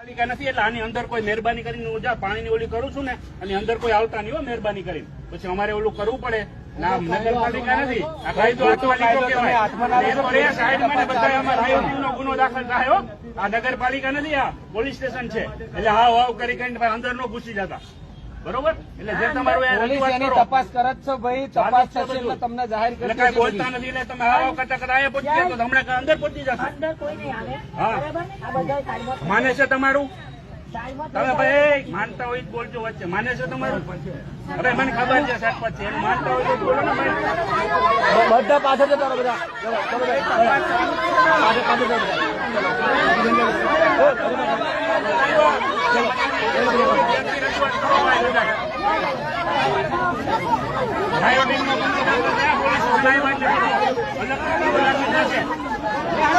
પાલિકા નથી એટલે આની અંદર કોઈ મહેરબાની કરીને હું જા પાણીની ઓલી કરું છું ને અને અંદર કોઈ આવતા નહીં હો મહેરબાની કરીને. પછી અમારે ઓલું કરવું પડે. ના નગરપાલિકા નથી. આ કાયદો કહેવાય. ગુનો દાખલ થાય આ નગરપાલિકા નથી આ પોલીસ સ્ટેશન છે. એટલે હાવ હાવ કરી કરીને અંદર નો ઘૂસી જતા. બરોબર? એટલે જે તમારું તપાસ કરત છો ભાઈ તપાસ થશે તમને જાહેર કરી કાંઈ બોલતા નથી એટલે તમે આવો કરતા કરતા અહીંયા પહોંચી તો હમણાં અંદર પહોંચી જશે? અંદર કોઈ નહીં આવે. હા. માને છે તમારું? તમે ભાઈ માનતા હોય બોલજો વચ્ચે. માને છે તમારું? હવે મને ખબર છે સાહેબ પછી. એમ માનતા હોય તો બોલો ને બધા પાછળ જતા બધા. પાછળ, પાછળ જતા રહો.